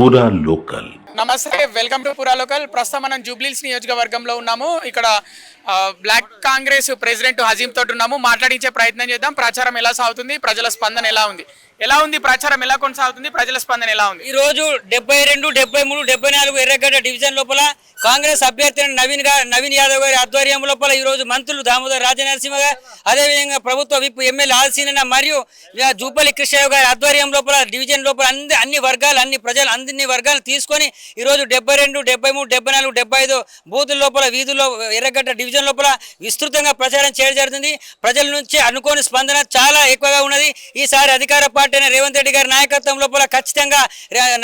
పూరా లోకల్ నమస్తే welcome to పురా లోకల్ ప్రస్తుతం మనం జూబ్లీస్ నియోజకవర్గంలో ఉన్నాము. ఇక్కడ బ్లాక్ కాంగ్రెస్ ప్రెసిడెంట్ హజీమ్ తోటి ఉన్నాము. మాట్లాడించే ప్రయత్నం చేద్దాం. ప్రచారం ఎలా సాగుతుంది? ప్రజల స్పందన ఎలా ఉంది? ఎలా ఉంది ప్రచారం? ఎలా కొనసాగుతుంది? ప్రజల స్పందన ఎలా ఉంది? ఈ రోజు డెబ్బై రెండు డెబ్బై మూడు డెబ్బై నాలుగు ఎర్రగడ్డ డివిజన్ లోపల కాంగ్రెస్ అభ్యర్థి నవీన్గా నవీన్ యాదవ్ గారి ఆధ్వర్యం లోపల ఈ రోజు మంత్రులు దామోదర్ రాజనరసింహ గారు అదేవిధంగా ప్రభుత్వ విప్ ఎమ్మెల్యే ఆల్సీన మరియు జూపల్లి కృష్ణయ్య గారి ఆధ్వర్యం లోపల డివిజన్ లోపల అన్ని అన్ని వర్గాలు అన్ని ప్రజలు అన్ని వర్గాలు తీసుకొని ఈ రోజు డెబ్బై రెండు డెబ్బై మూడు డెబ్బై నాలుగు డెబ్బై ఐదు బూతుల లోపల వీధుల్లో ఎర్రగడ్డ డివిజన్ లోపల విస్తృతంగా ప్రచారం చేయడం జరుగుతుంది. ప్రజల నుంచి అనుకోని స్పందన చాలా ఎక్కువగా ఉన్నది. ఈసారి అధికార పార్టీ అయిన రేవంత్ రెడ్డి గారి నాయకత్వం లోపల ఖచ్చితంగా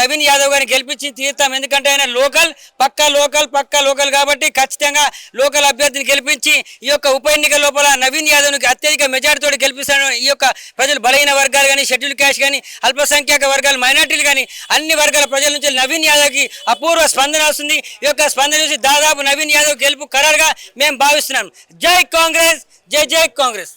నవీన్ యాదవ్ గారిని గెలిపించి తీరుతాం. ఎందుకంటే ఆయన లోకల్ పక్కా లోకల్ పక్కా లోకల్ కాబట్టి ఖచ్చితంగా లోకల్ అభ్యర్థిని గెలిపించి ఈ యొక్క ఉప ఎన్నిక లోపల నవీన్ యాదవ్కి అత్యధిక మెజార్టీతో గెలిపిస్తాను ఈ యొక్క ప్రజలు బలహీన వర్గాలు కానీ షెడ్యూల్ క్యాష్ కానీ అల్పసంఖ్యాక వర్గాలు మైనార్టీలు కానీ అన్ని వర్గాల ప్రజల నుంచి నవీన్ యాదవ్కి అపూర్వ స్పందన వస్తుంది. ఈ యొక్క స్పందన చూసి దాదాపు నవీన్ యాదవ్ గెలుపు ఖరారుగా మేము భావిస్తున్నాం. జై కాంగ్రెస్ జై జై కాంగ్రెస్.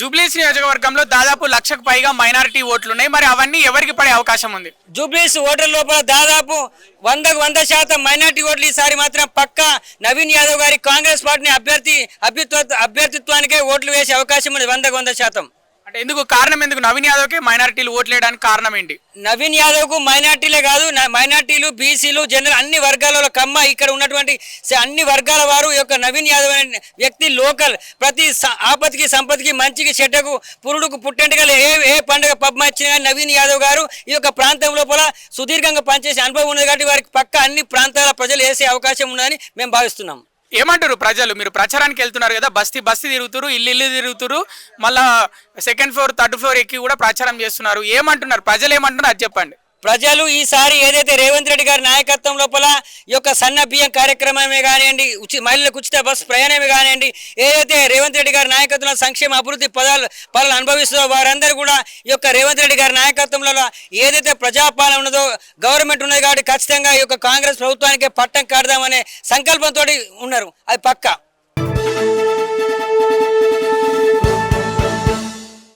జూబ్లీస్ నియోజకవర్గంలో దాదాపు లక్షకు పైగా మైనారిటీ ఓట్లు ఉన్నాయి మరి అవన్నీ ఎవరికి పడే అవకాశం ఉంది? జూబ్లీస్ ఓటర్ లోపల దాదాపు వందకు వంద శాతం మైనార్టీ ఓట్లు ఈసారి మాత్రం పక్కా నవీన్ యాదవ్ గారి కాంగ్రెస్ పార్టీని అభ్యర్థి అభ్యర్థి అభ్యర్థిత్వానికే ఓట్లు వేసే అవకాశం ఉంది వందకు వంద శాతం. అంటే ఎందుకు కారణం ఎందుకు? నవీన్ యాదవ్కి మైనారిటీలు ఓట్లేయడానికి కారణం ఏంటి? నవీన్ యాదవ్కు మైనార్టీలే కాదు మైనార్టీలు బీసీలు జనరల్ అన్ని వర్గాలలో కమ్మ ఇక్కడ ఉన్నటువంటి అన్ని వర్గాల వారు ఈ యొక్క నవీన్ యాదవ్ అనే వ్యక్తి లోకల్. ప్రతి స- ఆపత్తికి సంపత్తికి మంచికి చెడ్డకు పురుడుకు పుట్టెంటుకలు ఏ ఏ పండుగ పబ్బం వచ్చినా నవీన్ యాదవ్ గారు ఈ యొక్క ప్రాంతం లోపల సుదీర్ఘంగా పనిచేసే అనుభవం ఉన్నది కాబట్టి వారికి పక్క అన్ని ప్రాంతాల ప్రజలు వేసే అవకాశం ఉన్నదని మేము భావిస్తున్నాం. ఏమంటారు ప్రజలు? మీరు ప్రచారానికి వెళ్తున్నారు కదా బస్తీ బస్తీ తిరుగుతురు ఇల్లు ఇల్లు తిరుగుతురు మళ్ళా సెకండ్ ఫ్లోర్ థర్డ్ ఫ్లోర్ ఎక్కి కూడా ప్రచారం చేస్తున్నారు. ఏమంటున్నారు? ప్రజలు ఏమంటున్నారు? అది చెప్పండి. ప్రజలు ఈసారి ఏదైతే రేవంత్ రెడ్డి గారి నాయకత్వం లోపల ఈ యొక్క సన్న బియ్యం కార్యక్రమమే కానివ్వండి ఉచి మహిళలకు ఉచిత బస్సు ప్రయాణమే కానివ్వండి ఏదైతే రేవంత్ రెడ్డి గారి నాయకత్వంలో సంక్షేమ అభివృద్ధి పదాలు పనులు అనుభవిస్తుందో వారందరూ కూడా ఈ యొక్క రేవంత్ రెడ్డి గారి నాయకత్వంలో ఏదైతే ప్రజాపాలన ఉన్నదో గవర్నమెంట్ ఉన్నది కాబట్టి ఖచ్చితంగా ఈ యొక్క కాంగ్రెస్ ప్రభుత్వానికి పట్టం కాడదామనే సంకల్పంతో ఉన్నారు. అది పక్కా.